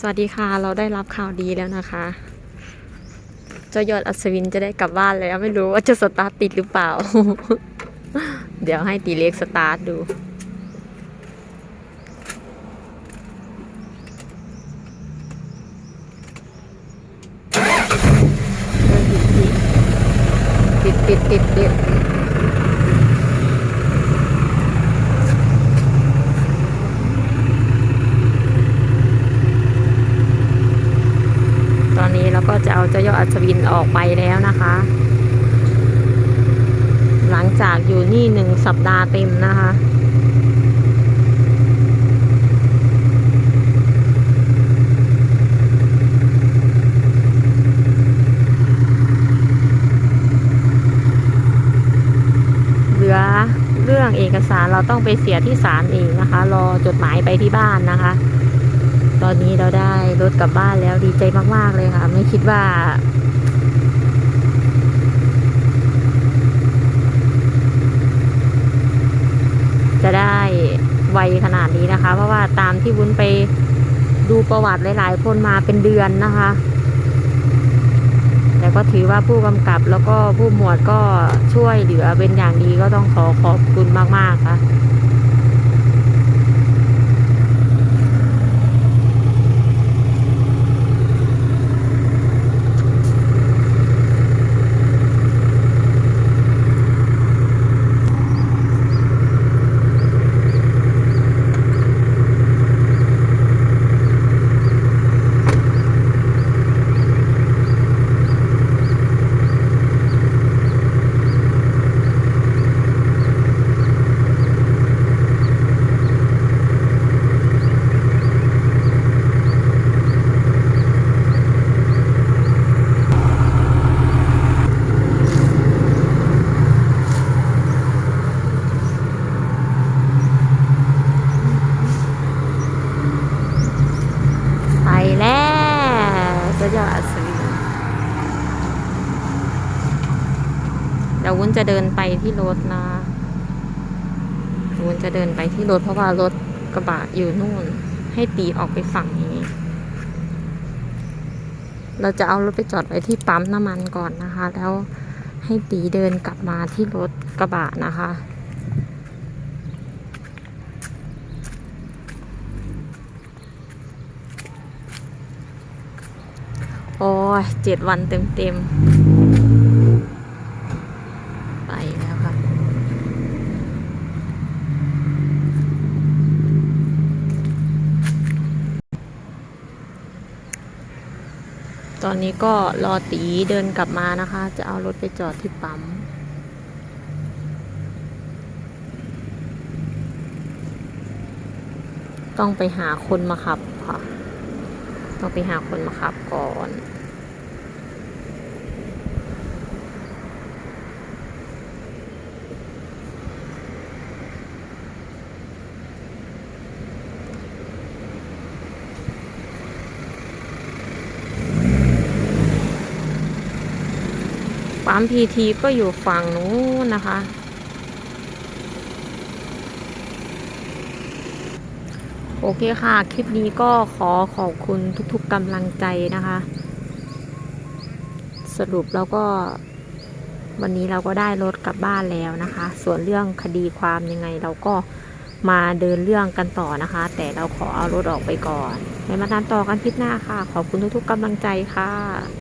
สวัสดีค่ะ เราได้รับข่าวดีแล้วนะคะ เจ้ายอดอัศวินจะได้กลับบ้านแล้ว ไม่รู้ว่าจะสตาร์ทติดหรือเปล่า เดี๋ยวให้ตีเล็กสตาร์ทดู ติดติดติดติดตอนนี้ เราจะเอาเจ้ายอดอัศวินออกไปแล้วนะคะ หลังจากอยู่นี่หนึ่งสัปดาห์เต็มนะคะเรือเรื่องเอกสารเราต้องไปเสียที่ศาลเองนะคะ รอจดหมายไปที่บ้านนะคะ ตอนนี้เราได้รถกลับบ้านแล้วดีใจมาก ๆ เลยค่ะ ไม่คิดว่า จะได้ไวขนาดนี้นะคะ เพราะว่าตามที่วุ้นไปดูประวัติหลาย ๆ คนมาเป็นเดือนนะคะ แต่ก็ถือว่าผู้กำกับแล้วก็ผู้หมวดก็ช่วยเหลือเป็นอย่างดีก็ต้องขอขอบคุณมาก ๆ ค่ะ ไปแล้วเจ้าเจ้า อัศวินเดี๋ยววุ้นจะเดินไปที่รถนะวุ้นจะเดินไปที่รถเพราะว่ารถกระบะอยู่นู่น ให้ตีออกไปฝั่งนี้ เราจะเอารถไปจอดไว้ที่ปั๊มน้ำมันก่อนนะคะ แล้วให้ตีเดินกลับมาที่รถกระบะนะคะ โอ้ยเจ็ดวันเต็มเต็มไปแล้วค่ะ ตอนนี้ก็รอตีเดินกลับมานะคะ จะเอารถไปจอดที่ปั๊มต้องไปหาคนมาขับค่ะ ต้องไปหาคนมาขับก่อน ปั๊มพีทีก็อยู่ฝั่งนู้นนะคะ โอเคค่ะ คลิปนี้ก็ขอขอบคุณทุกๆกำลังใจนะคะ สรุปแล้วก็วันนี้เราก็ได้รถกลับบ้านแล้วนะคะ ส่วนเรื่องคดีความยังไงเราก็มาเดินเรื่องกันต่อนะคะ แต่เราขอเอารถออกไปก่อนไว้มาตามต่อกันคลิปหน้าค่ะ ขอบคุณทุกๆกำลังใจค่ะ